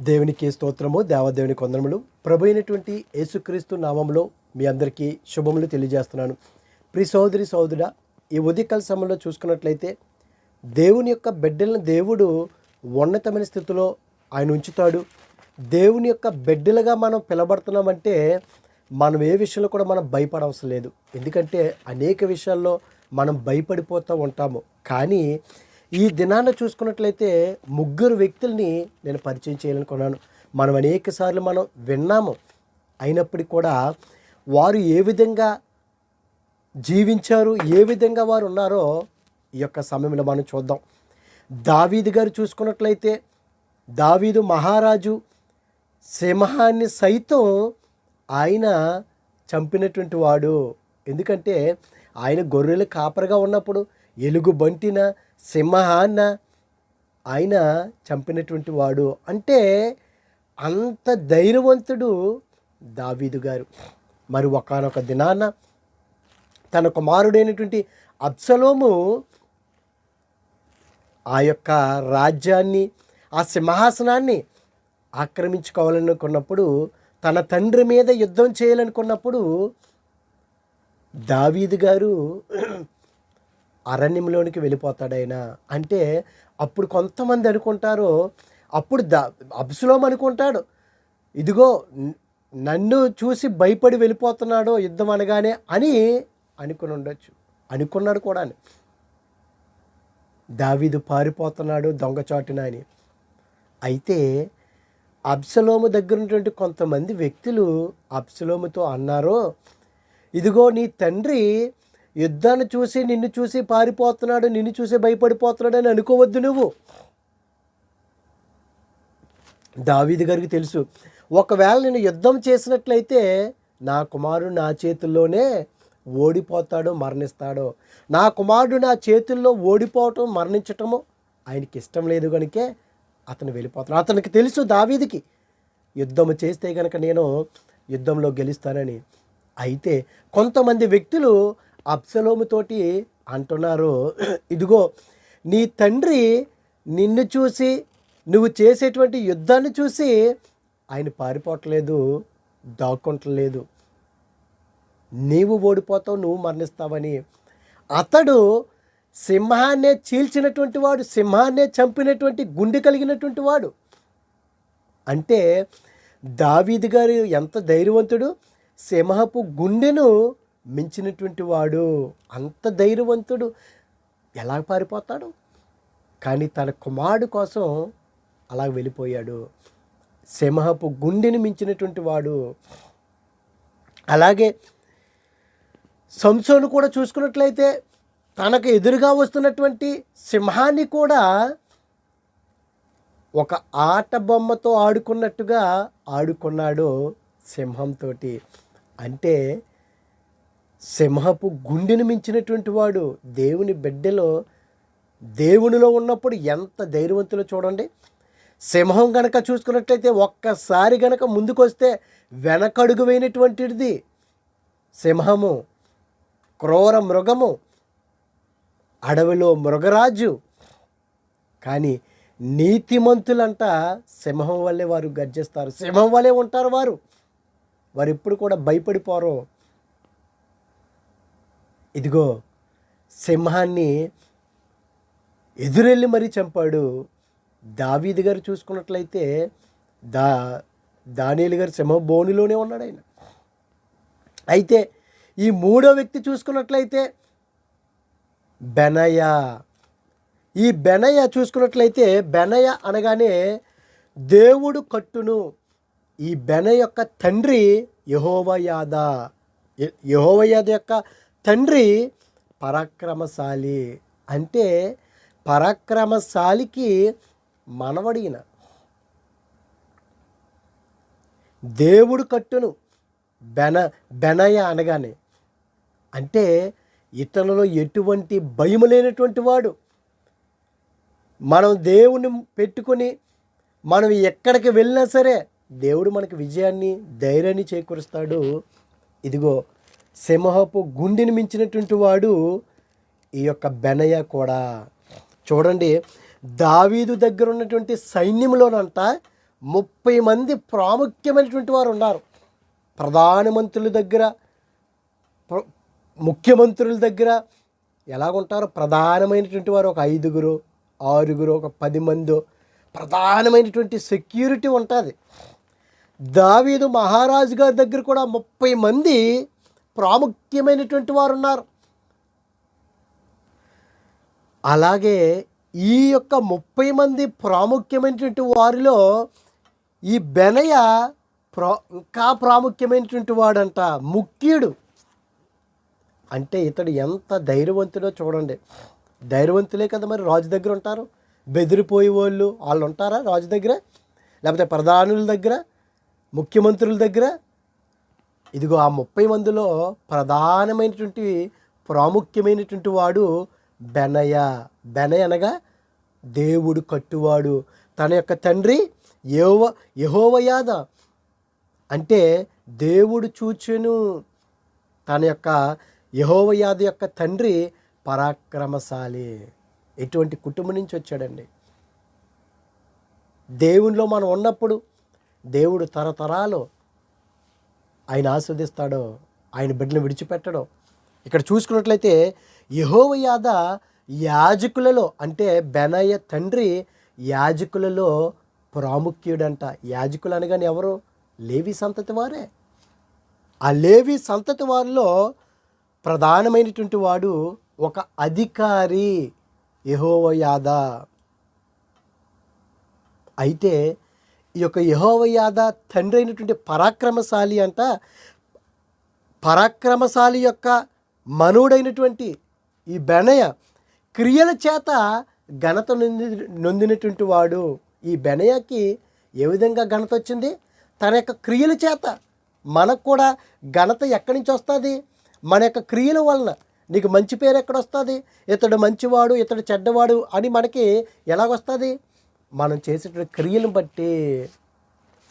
దేవునికి స్తోత్రము దేవదేవుని కొందరములు ప్రభు అయినటువంటి యేసుక్రీస్తు నామంలో మీ అందరికీ శుభములు తెలియజేస్తున్నాను. ప్రి సోదరి సోదరుడ ఈ ఉదయకాల సమయంలో చూసుకున్నట్లయితే దేవుని యొక్క బిడ్డలను దేవుడు ఉన్నతమైన స్థితిలో ఆయన ఉంచుతాడు. దేవుని యొక్క బిడ్డలుగా మనం పిలబడుతున్నామంటే మనం ఏ విషయంలో కూడా మనం భయపడవసరం లేదు. ఎందుకంటే అనేక విషయాల్లో మనం భయపడిపోతూ ఉంటాము. కానీ ఈ దినాన చూసుకున్నట్లయితే ముగ్గురు వ్యక్తుల్ని నేను పరిచయం చేయాలనుకున్నాను మనం అనేక సార్లు మనం విన్నాము. అయినప్పటికీ కూడా వారు ఏ విధంగా జీవించారు ఏ విధంగా వారు ఉన్నారో ఈ యొక్క సమయంలో మనం చూద్దాం. దావీదు గారు చూసుకున్నట్లయితే దావీదు మహారాజు సింహాన్ని సైతం ఆయన చంపినటువంటి వాడు. ఎందుకంటే ఆయన గొర్రెలు కాపరగా ఉన్నప్పుడు ఎలుగు బంటిన సింహాన్న ఆయన చంపినటువంటి వాడు అంటే అంత ధైర్యవంతుడు దావీదు గారు. మరి ఒకనొక దినాన తన కుమారుడైనటువంటి అబ్సలోము ఆ యొక్క రాజ్యాన్ని ఆ సింహాసనాన్ని ఆక్రమించుకోవాలనుకున్నప్పుడు తన తండ్రి మీద యుద్ధం చేయాలనుకున్నప్పుడు దావీదు గారు అరణ్యంలోనికి వెళ్ళిపోతాడైనా. అంటే అప్పుడు కొంతమంది అనుకుంటారు అప్పుడు ద అబ్సులోం అనుకుంటాడు ఇదిగో నన్ను చూసి భయపడి వెళ్ళిపోతున్నాడు యుద్ధం అనగానే అని అనుకుని ఉండొచ్చు. అనుకున్నాడు కూడా దావీదు పారిపోతున్నాడు దొంగచాటున అని. అయితే అబ్సలోము దగ్గర ఉన్నటువంటి కొంతమంది వ్యక్తులు అబ్సలోముతో అన్నారు ఇదిగో నీ తండ్రి యుద్ధాన్ని చూసి నిన్ను చూసి పారిపోతున్నాడు నిన్ను చూసి భయపడిపోతున్నాడు అని అనుకోవద్దు నువ్వు. దావీది గారికి తెలుసు ఒకవేళ నేను యుద్ధం చేసినట్లయితే నా కుమారుడు నా చేతుల్లోనే ఓడిపోతాడో మరణిస్తాడో. నా కుమారుడు నా చేతుల్లో ఓడిపోవటం మరణించటము ఆయనకి ఇష్టం లేదు కనుకే అతను వెళ్ళిపోతాడు అతనికి తెలుసు దావీదికి యుద్ధం చేస్తే కనుక నేను యుద్ధంలో గెలుస్తానని. అయితే కొంతమంది వ్యక్తులు అప్సలోముతోటి అంటున్నారు. ఇదిగో నీ తండ్రి నిన్ను చూసి నువ్వు చేసేటువంటి యుద్ధాన్ని చూసి ఆయన పారిపోవట్లేదు దాక్కుంటలేదు. నీవు ఓడిపోతావు నువ్వు మరణిస్తావని. అతడు సింహాన్నే చీల్చినటువంటి వాడు సింహాన్నే చంపినటువంటి గుండె కలిగినటువంటి వాడు. అంటే దావీది గారు ఎంత ధైర్యవంతుడు సింహపు గుండెను మించినటువంటి వాడు అంత ధైర్యవంతుడు ఎలా పారిపోతాడు? కానీ తన కుమారుడు కోసం అలా వెళ్ళిపోయాడు. సింహపు గుండెని మించినటువంటి వాడు అలాగే సంసోను కూడా చూసుకున్నట్లయితే తనకు ఎదురుగా వస్తున్నటువంటి సింహాన్ని కూడా ఒక ఆట బొమ్మతో ఆడుకున్నట్టుగా ఆడుకున్నాడు సింహంతో అంటే సింహపు గుండెను మించినటువంటి వాడు దేవుని బిడ్డలో దేవునిలో ఉన్నప్పుడు ఎంత ధైర్యవంతులో చూడండి. సింహం గనక చూసుకున్నట్లయితే ఒక్కసారి గనక ముందుకొస్తే వెనకడుగు వేయనటువంటిది సింహము క్రూర మృగము అడవిలో మృగరాజు. కానీ నీతిమంతులంట సింహం వల్లే వారు గర్జిస్తారు. సింహం వల్లే ఉంటారు వారు. వారు ఎప్పుడు కూడా భయపడిపోరు. ఇదిగో సింహాన్ని ఎదురెళ్ళి మరీ చంపాడు. దావీది గారు చూసుకున్నట్లయితే దా దానియలు గారు సింహ బోనిలోనే ఉన్నాడు ఆయన. అయితే ఈ మూడో వ్యక్తి చూసుకున్నట్లయితే బెనయ. ఈ బెనయ చూసుకున్నట్లయితే బెనయ అనగానే దేవుడు కట్టును. ఈ బెన యొక్క తండ్రి యహోవయాద. యహోవయాద యొక్క తండ్రి పరాక్రమశాలి అంటే పరాక్రమశాలికి మనవడిన. దేవుడు కట్టును బెన బెనయ అనగానే. అంటే ఇతరులలో ఎటువంటి భయం లేనటువంటి వాడు. మనం దేవుని పెట్టుకొని మనం ఎక్కడికి వెళ్ళినా సరే దేవుడు మనకి విజయాన్ని ధైర్యాన్ని చేకూరుస్తాడు. ఇదిగో సింహపు గుండెని మించినటువంటి వాడు ఈ యొక్క బెనయ కూడా. చూడండి దావీదు దగ్గర ఉన్నటువంటి సైన్యంలోనంట ముప్పై మంది ప్రాముఖ్యమైనటువంటి వారు ఉన్నారు. ప్రధానమంత్రుల దగ్గర ప్ర- ముఖ్యమంత్రుల దగ్గర ఎలాగుంటారు? ప్రధానమైనటువంటి వారు ఒక ఐదుగురు ఆరుగురు ఒక పది మంది ప్రధానమైనటువంటి సెక్యూరిటీ ఉంటుంది. దావీదు మహారాజు గారి దగ్గర కూడా ముప్పై మంది ప్రాముఖ్యమైనటువంటి వారు ఉన్నారు అలాగే ఈ యొక్క ముప్పై మంది ప్రాముఖ్యమైనటువంటి వారిలో ఈ బెనయ ప్రా ఇంకా ప్రాముఖ్యమైనటువంటి వాడంట ముఖ్యుడు. అంటే ఇతడు ఎంత ధైర్యవంతుడో చూడండి. ధైర్యవంతులే కదా మరి రాజు దగ్గర ఉంటారు? బెదిరిపోయే వాళ్ళు వాళ్ళు ఉంటారా రాజు దగ్గర? లేకపోతే ప్రధానుల దగ్గర? ముఖ్యమంత్రుల దగ్గర? ఇదిగో ఆ ముప్పై మందిలో ప్రధానమైనటువంటి ప్రాముఖ్యమైనటువంటి వాడు బెనయ. బెనయ అనగా దేవుడు కట్టువాడు. తన యొక్క తండ్రి యహోవ యహోవయాద అంటే దేవుడు చూచెను. తన యొక్క యహోవయాద యొక్క తండ్రి పరాక్రమశాలి. ఎటువంటి కుటుంబం నుంచి వచ్చాడండి. దేవునిలో మనం ఉన్నప్పుడు దేవుడు తరతరాలు ఆయన ఆస్వాదిస్తాడో ఆయన బిడ్డను విడిచిపెట్టడో. ఇక్కడ చూసుకున్నట్లయితే యహోవయాద యాజకులలో అంటే బెనయ్య తండ్రి యాజకులలో ప్రాముఖ్యుడంట. యాజకులు అనగానే ఎవరు? లేవి సంతతి వారే. ఆ లేవి సంతతి వారిలో ప్రధానమైనటువంటి వాడు ఒక అధికారి యహోవయాద అయితే ఈ యొక్క యహోవయాద తండ్రి అయినటువంటి పరాక్రమశాలి అంట పరాక్రమశాలి యొక్క మనుడైనటువంటి ఈ బెనయ క్రియల చేత ఘనత నొంది నొందినటువంటి వాడు. ఈ బెనయకి ఏ విధంగా ఘనత వచ్చింది? తన యొక్క క్రియల చేత. మనకు కూడా ఘనత ఎక్కడి నుంచి వస్తుంది? మన యొక్క క్రియల వలన. నీకు మంచి పేరు ఎక్కడ వస్తుంది? ఇతడు మంచివాడు ఇతడు చెడ్డవాడు అని మనకి ఎలాగొస్తుంది? మనం చేసేటువంటి క్రియలను బట్టి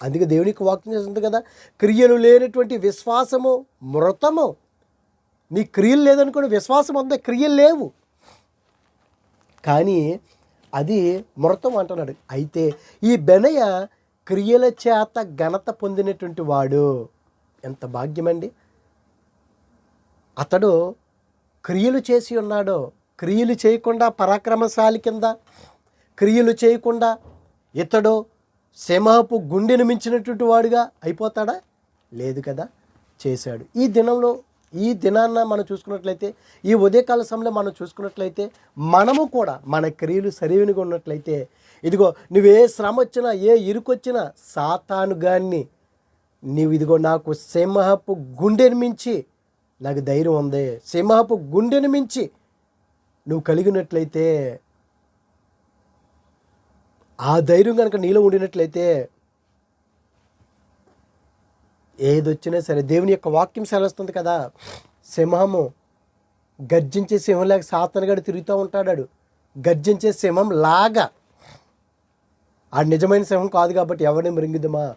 అందుకే దేవునికి వాక్యం చేస్తుంది కదా క్రియలు లేనటువంటి విశ్వాసము మృతము. నీ క్రియలు లేదనుకోండి విశ్వాసం ఉందే క్రియలు లేవు. కానీ అది మృతం అంటున్నాడు. అయితే ఈ బెనయ క్రియల చేత ఘనత పొందినటువంటి వాడు. ఎంత భాగ్యమండి. అతడు క్రియలు చేసి ఉన్నాడో. క్రియలు చేయకుండా పరాక్రమశాలి కింద క్రియలు చేయకుండా ఇతడు సింహపు గుండెను మించినటువంటి వాడుగా అయిపోతాడా? లేదు కదా చేశాడు. ఈ దినంలో ఈ దినాన్న మనం చూసుకున్నట్లయితే ఈ ఉదయకాల సమయంలో మనం చూసుకున్నట్లయితే మనము కూడా మన క్రియలు సరైనగా ఉన్నట్లయితే ఇదిగో నువ్వు ఏ శ్రమ వచ్చినా ఏ ఇరుకొచ్చినా సాతాను గాన్ని నీవు ఇదిగో నాకు సింహపు గుండెను మించి నాకు ధైర్యం ఉంది. సింహపు గుండెను మించి నువ్వు కలిగినట్లయితే ఆ ధైర్యం కనుక నీలో ఉండినట్లయితే ఏదొచ్చినా సరే దేవుని యొక్క వాక్యం సెలవుస్తుంది కదా. సింహము గర్జించే సింహం లాగా సాతనగాడు తిరుగుతూ ఉంటాడాడు. గర్జించే సింహం లాగా. ఆ నిజమైన సింహం కాదు కాబట్టి ఎవరిని మృంగిదమా?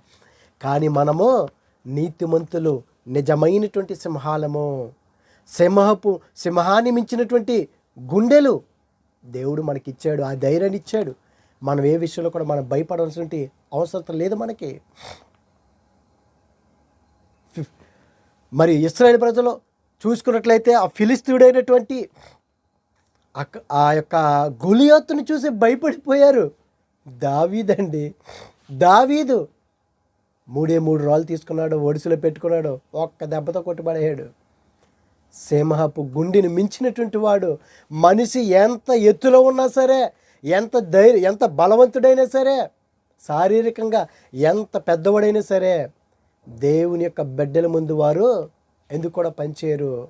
కానీ మనము నీతిమంతులు నిజమైనటువంటి సింహాలము. సింహపు సింహాన్ని మించినటువంటి గుండెలు దేవుడు మనకిచ్చాడు ఆ ధైర్యాన్ని ఇచ్చాడు. మనం ఏ విషయంలో కూడా మనం భయపడాల్సిన అవసరం లేదు మనకి. మరి ఇస్రాయేల్ ప్రజలు చూసుకున్నట్లయితే ఆ ఫిలిస్తీయుడైనటువంటి అక్క- ఆ యొక్క గులియోత్తుని చూసి భయపడిపోయారు. దావీదండి. దావీదు మూడే మూడు రాళ్ళు తీసుకున్నాడు ఒడిసులో పెట్టుకున్నాడు ఒక్క దెబ్బతో కొట్టుబడేయాడు. సింహపు గుండెని మించినటువంటి వాడు మనిషి ఎంత ఎత్తులో ఉన్నా సరే ఎంత ధైర్యం ఎంత బలవంతుడైనా సరే శారీరకంగా ఎంత పెద్దవాడైనా సరే దేవుని యొక్క బిడ్డల ముందు వారు ఎందుకు కూడా పనిచేయరు?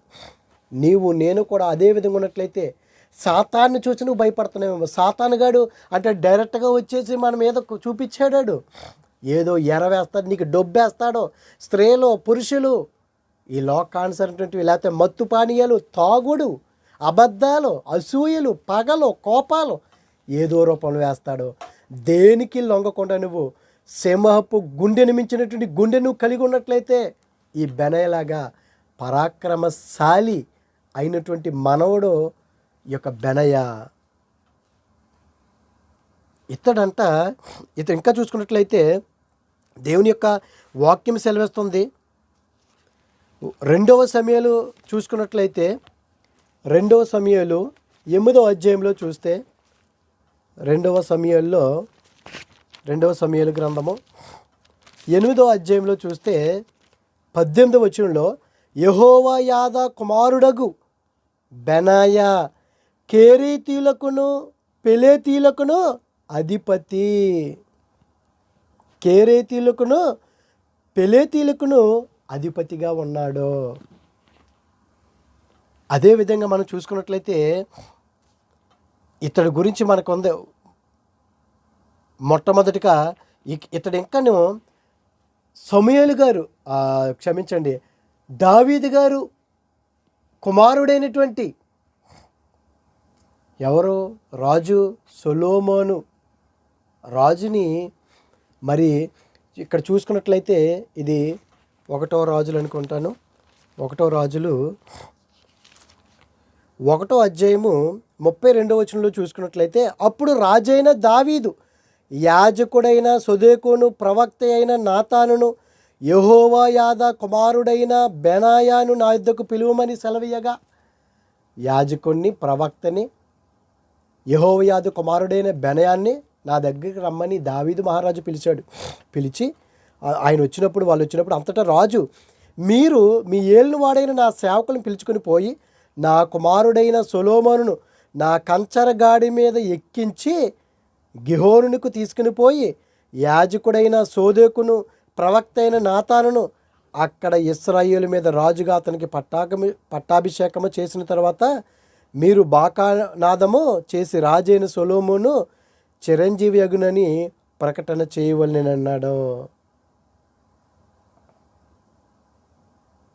నీవు నేను కూడా అదే విధంగా ఉన్నట్లయితే సాతాన్ని చూసి నువ్వు భయపడుతున్నావేమో. సాతానుగాడు అంటే డైరెక్ట్గా వచ్చేసి మన మీద చూపించాడాడు ఏదో ఎరవేస్తాడు నీకు డొబ్బేస్తాడో స్త్రీలు పురుషులు ఈ లోకానుసరినటువంటి లేకపోతే మత్తు పానీయాలు తాగుడు అబద్ధాలు అసూయలు పగలు కోపాలు ఏదో రూపంలో వేస్తాడో. దేనికి లొంగకుండా నువ్వు సింహపు గుండెను మించినటువంటి గుండె నువ్వు కలిగి ఉన్నట్లయితే ఈ బెనయలాగా పరాక్రమశాలి అయినటువంటి మనవడు ఈ యొక్క బెనయ. ఇతడంట ఇతడు ఇంకా చూసుకున్నట్లయితే దేవుని యొక్క వాక్యం సెలవిస్తుంది. రెండవ సమయాలు చూసుకున్నట్లయితే రెండవ సమయాలు ఎనిమిదవ అధ్యాయంలో చూస్తే రెండవ సమయాల్లో రెండవ సమయాలు గ్రంథము. ఎనిమిదవ అధ్యాయంలో చూస్తే పద్దెనిమిది వచనంలో యహోవా యాద కుమారుడగు బెనాయ కేరీతీలకును పెలేతీలకును అధిపతి. కేరేతీలకును పెలేతీలకును అధిపతిగా ఉన్నాడు. అదేవిధంగా మనం చూసుకున్నట్లయితే ఇతడి గురించి మనకు ఉంది మొట్టమొదటిగా ఇతడు ఇంకా ఇంకాను సమయలు గారు క్షమించండి దావీదు గారు కుమారుడైనటువంటి ఎవరు? రాజు సొలోమోను. రాజుని మరి ఇక్కడ చూసుకున్నట్లయితే ఇది ఒకటో రాజులు అనుకుంటాను. ఒకటో రాజులు ఒకటో అధ్యాయము ముప్పై రెండవ వచనంలో చూసుకున్నట్లయితే అప్పుడు రాజైన దావీదు యాజకుడైన సుదేకును ప్రవక్త అయిన నాతానును యహోవా యాద కుమారుడైన బెనాయాను నా యుద్ధకు పిలువమని సెలవీయగా. యాజకుణ్ణి ప్రవక్తని యహోవయాదు కుమారుడైన బెనయాన్ని నా దగ్గరికి రమ్మని దావీదు మహారాజు పిలిచాడు. పిలిచి ఆయన వచ్చినప్పుడు వాళ్ళు వచ్చినప్పుడు అంతటా రాజు మీరు మీ ఏళ్ళను వాడైన నా సేవకులను పిలుచుకొని పోయి నా కుమారుడైన సొలోమోనును నా కంచరగాడి మీద ఎక్కించి గిహోనుకు తీసుకుని పోయి యాజకుడైన సోదేకును ప్రవక్త అయిన నాతానును అక్కడ ఇస్రాయేలు మీద రాజుగా అతనికి పట్టాకము పట్టాభిషేకము చేసిన తర్వాత మీరు బాకానాదము చేసి రాజైన సొలోమును చిరంజీవి అగునని ప్రకటన చేయవలనన్నాడు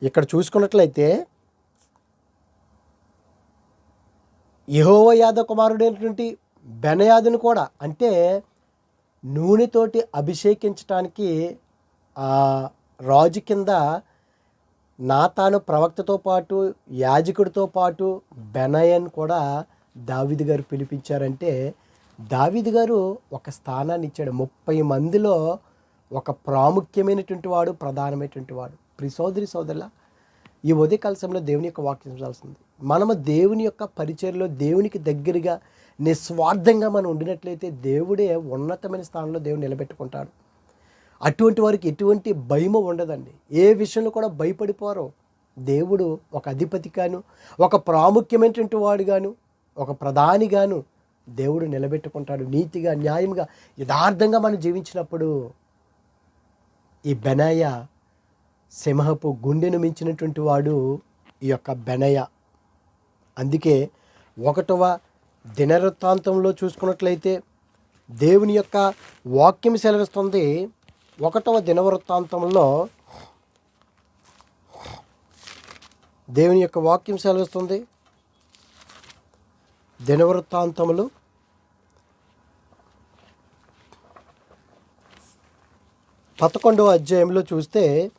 ఇక్కడ చూసుకున్నట్లయితే యహోవ యాదవ కుమారుడైనటువంటి బెనయాదును కూడా అంటే నూనెతోటి అభిషేకించటానికి ఆ రాజు కింద నాతాను ప్రవక్తతో పాటు యాజకుడితో పాటు బెనయన్ కూడా దావిది గారు పిలిపించారంటే దావిది గారు ఒక స్థానాన్ని ఇచ్చాడు. ముప్పై మందిలో ఒక ప్రాముఖ్యమైనటువంటి వాడు ప్రధానమైనటువంటి వాడు. ప్రి సోదరి సోదరుల ఈ ఉదయకాల సమయంలో దేవుని యొక్క వాక్యం చదవాల్సింది మనము దేవుని యొక్క పరిచయలో దేవునికి దగ్గరగా నిస్వార్థంగా మనం ఉండినట్లయితే దేవుడే ఉన్నతమైన స్థానంలో దేవుడు నిలబెట్టుకుంటాడు. అటువంటి వారికి ఎటువంటి భయము ఉండదండి. ఏ విషయంలో కూడా భయపడిపోరు. దేవుడు ఒక అధిపతిగాను ఒక ప్రాముఖ్యమైనటువంటి వాడుగాను ఒక ప్రధానిగాను దేవుడు నిలబెట్టుకుంటాడు. నీతిగా న్యాయంగా యథార్థంగా మనం జీవించినప్పుడు ఈ బెనాయ సింహపు గుండెను మించినటువంటి వాడు ఈ యొక్క బెనయ. అందుకే ఒకటవ దినవృత్తాంతంలో చూసుకున్నట్లయితే దేవుని యొక్క వాక్యం సెలవిస్తుంది. ఒకటవ దినవృత్తాంతంలో దేవుని యొక్క వాక్యం సెలవిస్తుంది. దినవృత్తాంతములు పదకొండవ అధ్యాయంలో చూస్తే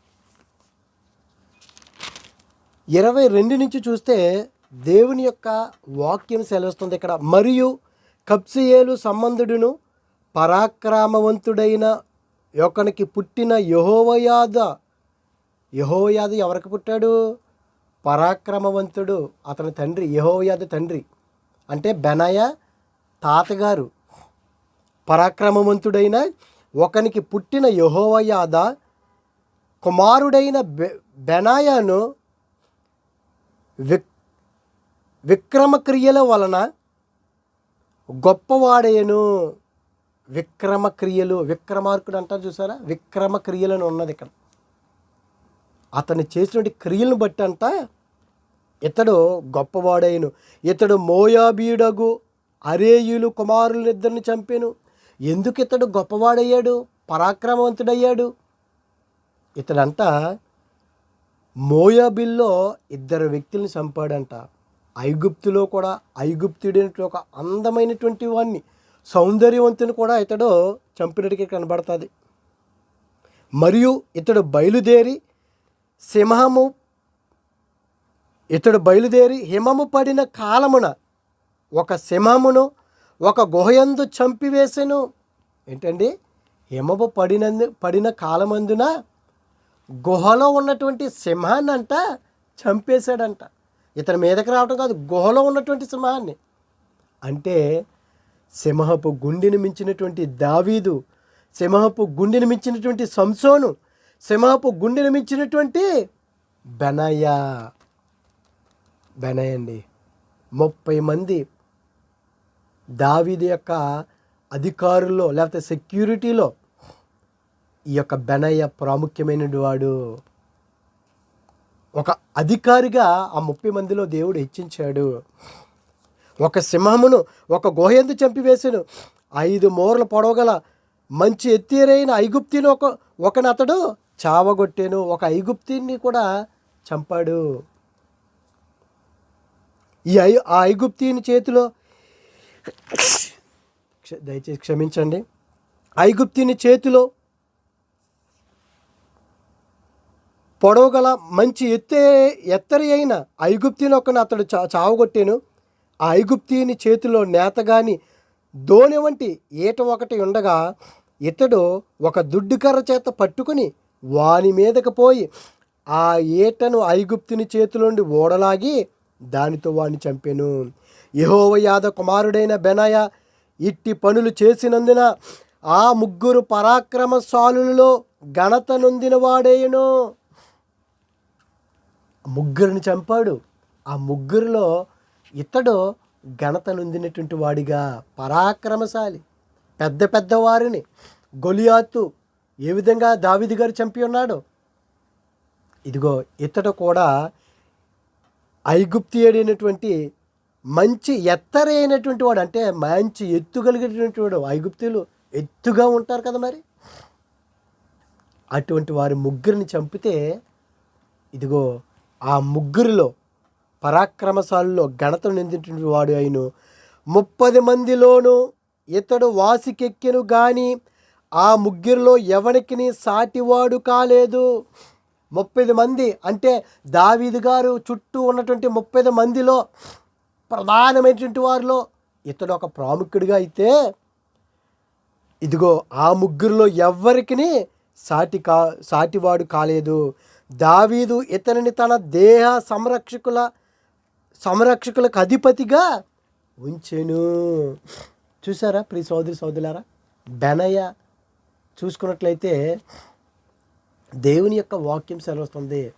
ఇరవై రెండు నుంచి చూస్తే దేవుని యొక్క వాక్యం సెలవుస్తుంది ఇక్కడ. మరియు కప్సియేలు సంబంధుడును పరాక్రమవంతుడైన యొక్కనికి పుట్టిన యహోవయాద యహోవయాద ఎవరికి పుట్టాడు? పరాక్రమవంతుడు అతని తండ్రి యహోవయాద తండ్రి. అంటే బెనయ తాతగారు. పరాక్రమవంతుడైన ఒకనికి పుట్టిన యహోవయాద కుమారుడైన బె బెనాయాను విక్ విక్రమక్రియల వలన గొప్పవాడేను విక్రమక్రియలు విక్రమార్కుడు అంటారు చూసారా? విక్రమక్రియలను ఉన్నది ఇక్కడ. అతను చేసినటువంటి క్రియలను బట్టి అంట ఇతడు గొప్పవాడైను. ఇతడు మోయాబీడగు అరేయులు కుమారులిద్దరిని చంపాను. ఎందుకు ఇతడు గొప్పవాడయ్యాడు? పరాక్రమవంతుడయ్యాడు? ఇతడంతా మోయాబిల్లో ఇద్దరు వ్యక్తుల్ని చంపాడంట. ఐగుప్తులో కూడా ఐగుప్తుడైనటువంటి ఒక అందమైనటువంటి వాడిని సౌందర్యవంతుని కూడా ఇతడు చంపినట్టుగా కనబడుతుంది. మరియు ఇతడు బయలుదేరి సింహము ఇతడు బయలుదేరి హిమము పడిన కాలమున ఒక సింహమును ఒక గుహయందు చంపివేసెను. ఏంటండి? హిమము పడినందు పడిన కాలమందున గుహలో ఉన్నటువంటి సింహాన్ని అంట చంపేశాడంట. ఇతని మీదకి రావడం కాదు గుహలో ఉన్నటువంటి సింహాన్ని. అంటే సింహపు గుండెని మించినటువంటి దావీదు సింహపు గుండెని మించినటువంటి సంసోను సింహపు గుండెని మించినటువంటి బెనయ్య. బెనయ్య అండి. ముప్పై మంది దావీదు యొక్క అధికారుల్లో లేకపోతే సెక్యూరిటీలో ఈ యొక్క బెనయ్య ప్రాముఖ్యమైన వాడు ఒక అధికారిగా ఆ ముప్పై మందిలో దేవుడు హెచ్చించాడు. ఒక సింహమును ఒక గోహెందు చంపివేసాను. ఐదు మూరలు పొడవగల మంచి ఎత్తేరైన ఐగుప్తిని ఒక ఒకని అతడు చావగొట్టాను. ఒక ఐగుప్తిని కూడా చంపాడు. ఈ ఐ ఆ ఐగుప్తిని చేతిలో దయచేసి క్షమించండి. ఐగుప్తిని చేతిలో పొడవుగల మంచి ఎత్తే ఎత్తరి అయిన ఐగుప్తిని ఒకని అతడు చా చావగొట్టాను. ఆ ఐగుప్తిని చేతిలో నేతగాని దోణి వంటి ఈట ఒకటి ఉండగా ఇతడు ఒక దుడ్డుకర్ర చేత పట్టుకుని వాని మీదకు పోయి ఆ ఈటను ఐగుప్తిని చేతిలోండి ఓడలాగి దానితో వాణ్ణి చంపాను. యహోవయాద కుమారుడైన బెనయ ఇట్టి పనులు చేసినందున ఆ ముగ్గురు పరాక్రమశాలులలో ఘనత నొందిన వాడేయను ముగ్గురిని చంపాడు. ఆ ముగ్గురిలో ఇతడు ఘనత నొందినటువంటి వాడిగా పరాక్రమశాలి పెద్ద పెద్ద వారిని గొలియాతు ఏ విధంగా దావిది గారు చంపి ఉన్నాడు? ఇదిగో ఇతడు కూడా ఐగుప్తియుడైనటువంటి మంచి ఎత్తరైనటువంటి వాడు అంటే మంచి ఎత్తు కలిగినటువంటి వాడు ఐగుప్తులు ఎత్తుగా ఉంటారు కదా మరి? అటువంటి వారి ముగ్గురిని చంపితే ఇదిగో ఆ ముగ్గురిలో పరాక్రమశాలలో ఘనతను నిందినటువంటి వాడు అయిను. ముప్పది మందిలోనూ ఇతడు వాసికెక్కెను గాని ఆ ముగ్గురిలో ఎవరికి సాటివాడు కాలేదు. ముప్పై మంది అంటే దావీదు గారు చుట్టూ ఉన్నటువంటి ముప్పై మందిలో ప్రధానమైనటువంటి వారిలో ఇతడు ఒక ప్రాముఖ్యుడిగా అయితే ఇదిగో ఆ ముగ్గురిలో ఎవ్వరికి సాటి కా సాటివాడు కాలేదు. దావీదు ఇతనిని తన దేహ సంరక్షకుల సంరక్షకులకు అధిపతిగా ఉంచెను. చూసారా ప్రియ సోదరి సోదరులారా? బెనయ్య చూసుకున్నట్లయితే దేవుని యొక్క వాక్యం సెలవుస్తుంది.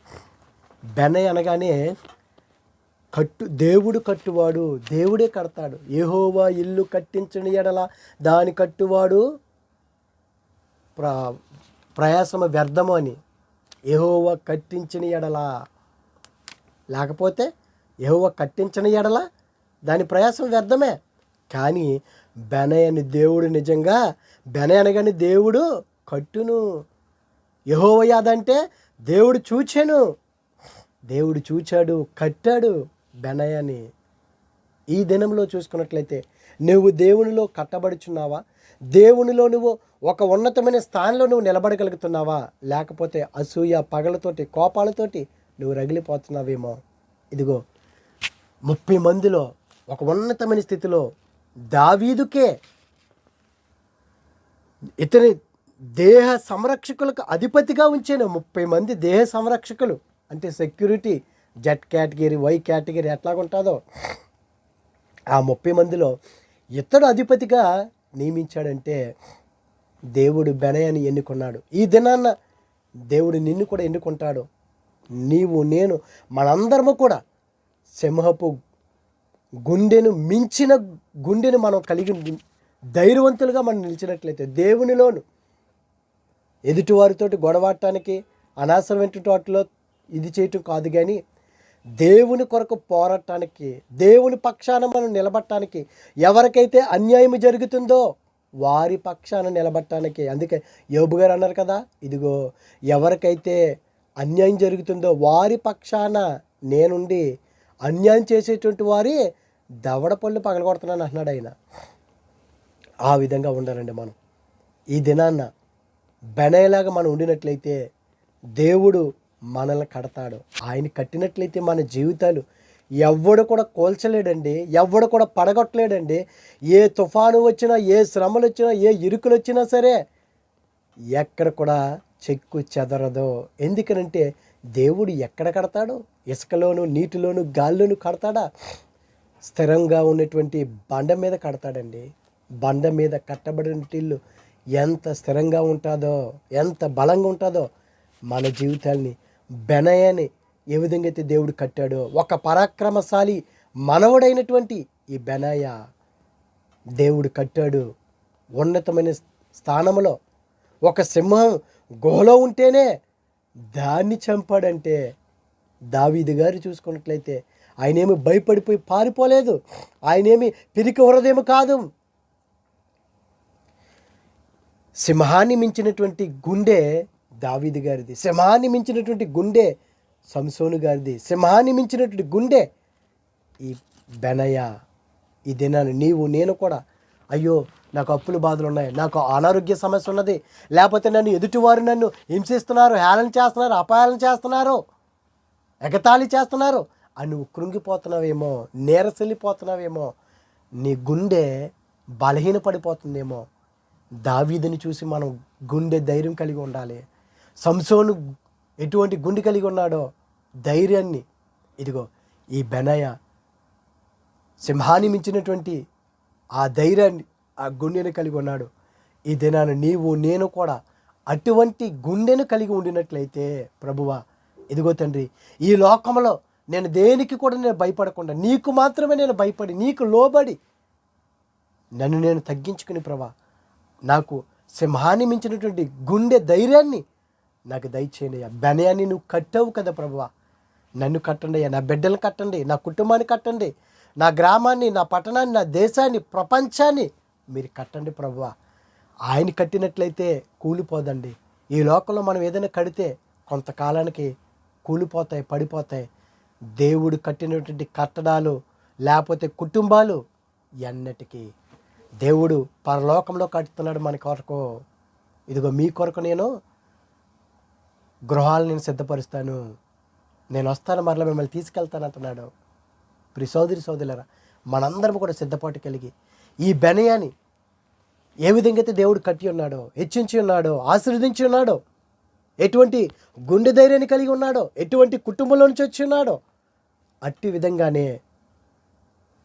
బెనయ్య అనగానే కట్టు దేవుడు కట్టువాడు దేవుడే కడతాడు. ఏహోవా ఇల్లు కట్టించని ఎడల దాని కట్టువాడు ప్ర ప్రయాసము వ్యర్థము అని. ఏహోవా కట్టించిన ఎడల. లేకపోతే ఏహోవా కట్టించిన ఎడల. దాని ప్రయాసం వ్యర్థమే. కానీ బెనయని దేవుడు నిజంగా బెనయ అనగానే దేవుడు కట్టును. యహోవయాదంటే దేవుడు చూచాను. దేవుడు చూచాడు కట్టాడు బెనయని. ఈ దినంలో చూసుకున్నట్లయితే నువ్వు దేవునిలో కట్టబడుచున్నావా? దేవునిలో నువ్వు ఒక ఉన్నతమైన స్థానంలో నువ్వు నిలబడగలుగుతున్నావా? లేకపోతే అసూయ పగలతోటి కోపాలతోటి నువ్వు రగిలిపోతున్నావేమో? ఇదిగో ముప్పై మందిలో ఒక ఉన్నతమైన స్థితిలో దావీదుకే ఇతని దేహ సంరక్షకులకు అధిపతిగా ఉంచాను ముప్పై మంది దేహ సంరక్షకులు. అంటే security Z category Y category ఎట్లాగుంటుందో. ఆ ముప్పై మందిలో ఇతడు అధిపతిగా నియమించాడంటే దేవుడు బెనయని ఎన్నుకున్నాడు. ఈ దినాన్న దేవుడు నిన్ను కూడా ఎన్నుకుంటాడు. నీవు నేను మనందరము కూడా సింహపు గుండెను మించిన గుండెను మనం కలిగి ధైర్యవంతులుగా మనం నిలిచినట్లయితే దేవునిలోను ఎదుటివారితోటి గొడవాడటానికి అనవసరమైన వాటిలో ఇది చేయటం కాదు కానీ దేవుని కొరకు పోరాటానికి దేవుని పక్షాన మనం నిలబడటానికి ఎవరికైతే అన్యాయం జరుగుతుందో వారి పక్షాన నిలబడటానికి. అందుకే యోబు గారు అన్నారు కదా ఇదిగో ఎవరికైతే అన్యాయం జరుగుతుందో వారి పక్షాన నేనుండి అన్యాయం చేసేటువంటి వారి దవడ పళ్ళు పగలగొడుతున్నాను అంటున్నాడు ఆయన. ఆ విధంగా ఉండాలండి మనం. ఈ దినాన్న బెనయలాగా మనం ఉండినట్లయితే దేవుడు మనల్ని కడతాడు. ఆయన కట్టినట్లయితే మన జీవితాలు ఎవడు కూడా కోల్చలేడండి ఎవడు కూడా పడగొట్టలేడండి. ఏ తుఫాను వచ్చినా ఏ శ్రమలు వచ్చినా ఏ ఇరుకులు వచ్చినా సరే ఎక్కడ కూడా చెక్కు చెదరదు. ఎందుకనంటే దేవుడు ఎక్కడ కడతాడు? ఇసుకలోను నీటిలోను గాల్లోను కడతాడా? స్థిరంగా ఉన్నటువంటి బండ మీద కడతాడండి. బండ మీద కట్టబడిన ఇల్లు ఎంత స్థిరంగా ఉంటుందో ఎంత బలంగా ఉంటుందో మన జీవితాల్ని బెనయని ఏ విధంగా అయితే దేవుడు కట్టాడో ఒక పరాక్రమశాలి మనవడైనటువంటి ఈ బెనయ దేవుడు కట్టాడు ఉన్నతమైన స్థానంలో ఒక సింహం గుహలో ఉంటేనే దాన్ని చంపాడంటే దావీది గారు చూసుకున్నట్లయితే ఆయనేమి భయపడిపోయి పారిపోలేదు. ఆయనేమి పిరికి హృదయం కాదు. సింహాన్ని మించినటువంటి గుండె దావీది గారిది. సింహాన్ని మించినటువంటి గుండె సంసోను గారిది. సింహాన్ని మించినటువంటి గుండె ఈ బెనయ ఈ దినాన్ని. నీవు నేను కూడా. అయ్యో నాకు అప్పుల బాధలు ఉన్నాయి. నాకు అనారోగ్య సమస్య ఉన్నది. లేకపోతే నన్ను ఎదుటివారు నన్ను హింసిస్తున్నారు హేళన చేస్తున్నారు అపాయాలను చేస్తున్నారు ఎగతాళి చేస్తున్నారు. అని నువ్వు కృంగిపోతున్నావేమో నీరసెళ్ళిపోతున్నావేమో నీ గుండె బలహీనపడిపోతుందేమో. దావీదిని చూసి మనం గుండె ధైర్యం కలిగి ఉండాలి. సంసోను ఎటువంటి గుండె కలిగి ఉన్నాడో ధైర్యాన్ని ఇదిగో ఈ బెనయ సింహాన్ని మించినటువంటి ఆ ధైర్యాన్ని ఆ గుండెను కలిగి ఉన్నాడు. ఈ దినాన నీవు నేను కూడా అటువంటి గుండెను కలిగి ఉండినట్లయితే ప్రభువా ఇదిగో తండ్రి ఈ లోకంలో నేను దేనికి కూడా నేను భయపడకుండా నీకు మాత్రమే నేను భయపడి నీకు లోబడి నన్ను నేను తగ్గించుకుని ప్రభా నాకు సింహాన్ని మించినటువంటి గుండె ధైర్యాన్ని నాకు దయచేయనయ్యా బెనయాన్ని నువ్వు కట్టావు కదా ప్రభువా. నన్ను కట్టండి అయ్యా. నా బిడ్డలను కట్టండి నా కుటుంబాన్ని కట్టండి నా గ్రామాన్ని నా పట్టణాన్ని నా దేశాన్ని ప్రపంచాన్ని మీరు కట్టండి ప్రభువా. ఆయన కట్టినట్లయితే కూలిపోదండి. ఈ లోకంలో మనం ఏదైనా కడితే కొంతకాలానికి కూలిపోతాయి పడిపోతాయి. దేవుడు కట్టినటువంటి కట్టడాలు లేకపోతే కుటుంబాలు ఎన్నటికీ దేవుడు పరలోకంలో కట్టుతున్నాడు మన కొరకు. ఇదిగో మీ కొరకు నేను గృహాలు నేను సిద్ధపరుస్తాను. నేను వస్తాను మరలా మిమ్మల్ని తీసుకెళ్తాను అంటున్నాడు. ప్రి సోదరి సోదరులరా మనందరం కూడా సిద్ధపాటు కలిగి ఈ బెనయాని ఏ విధంగా అయితే దేవుడు కట్టి ఉన్నాడో హెచ్చించి ఉన్నాడో ఆశీర్వదించి ఉన్నాడో ఎటువంటి గుండె ధైర్యాన్ని కలిగి ఉన్నాడో ఎటువంటి కుటుంబంలో నుంచి వచ్చి ఉన్నాడో అట్టి విధంగానే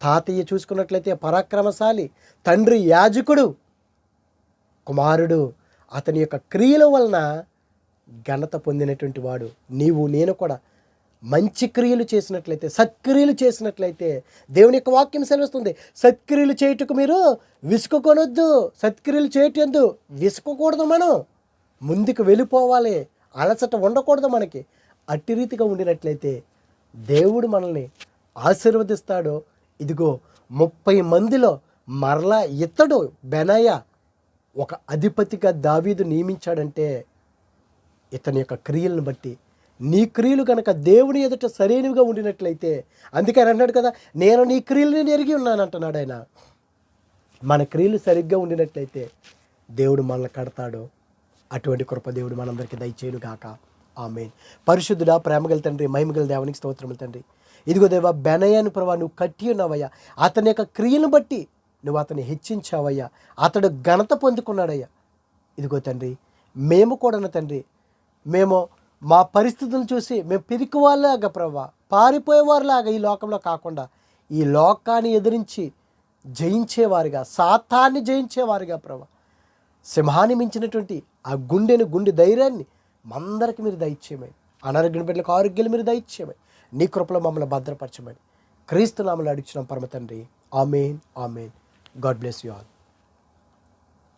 తాతయ్య చూసుకున్నట్లయితే పరాక్రమశాలి తండ్రి యాజకుడు కుమారుడు అతని యొక్క క్రియల వలన ఘనత పొందినటువంటి వాడు. నీవు నేను కూడా మంచి క్రియలు చేసినట్లయితే సత్క్రియలు చేసినట్లయితే దేవుని యొక్క వాక్యం సెలవుస్తుంది. సత్క్రియలు చేయుటకు మీరు విసుకొనొద్దు సత్క్రియలు చేయటందు విసుకకూడదు మనం. ముందుకు వెళ్ళిపోవాలి. అలసట ఉండకూడదు మనకి. అట్టి రీతిగా ఉండినట్లయితే దేవుడు మనల్ని ఆశీర్వదిస్తాడో. ఇదిగో ముప్పై మందిలో మరలా ఇతడు బెనయ ఒక అధిపతిగా దావీదు నియమించాడంటే ఇతని యొక్క క్రియలను బట్టి. నీ క్రియలు కనుక దేవుని ఎదుట సరైనవిగా ఉండినట్లయితే అందుకే అన్నాడు కదా నేను నీ క్రియలని ఎరిగి ఉన్నాను అంటున్నాడు ఆయన. మన క్రియలు సరిగ్గా ఉండినట్లయితే దేవుడు మనల్ని కడతాడు. అటువంటి కృప దేవుడు మనందరికీ దయచేయును గాక. ఆమె పరిశుద్ధుడా ప్రేమగల తండ్రి మహిమగల దేవునికి స్తోత్రములు తండ్రి. ఇదిగో దేవా బెనయాను ప్రభా నువ్వు కట్టి ఉన్నావయ్యా. అతని యొక్క క్రియను బట్టి నువ్వు అతన్ని హెచ్చించావయ్యా. అతడు ఘనత పొందుకున్నాడయ్యా. ఇదిగో తండ్రి మేము కూడా తండ్రి మేము మా పరిస్థితులు చూసి మేము పిరికివాళ్ళలాగా ప్రభా పారిపోయేవారిలాగా ఈ లోకంలో కాకుండా ఈ లోకాన్ని ఎదిరించి జయించేవారిగా సాతాన్ని జయించేవారిగా ప్రభా సింహాన్ని మించినటువంటి ఆ గుండెని గుండె ధైర్యాన్ని మందరికి మీరు దయచేయమని అనారోగ్యం బిడ్డలకు ఆరోగ్యాలు మీరు దయచేయమని నీ కృపలో మమ్మల్ని భద్రపరచమని క్రీస్తు నామలు అడిచిన పరమ తండ్రి amen amen. God bless you all.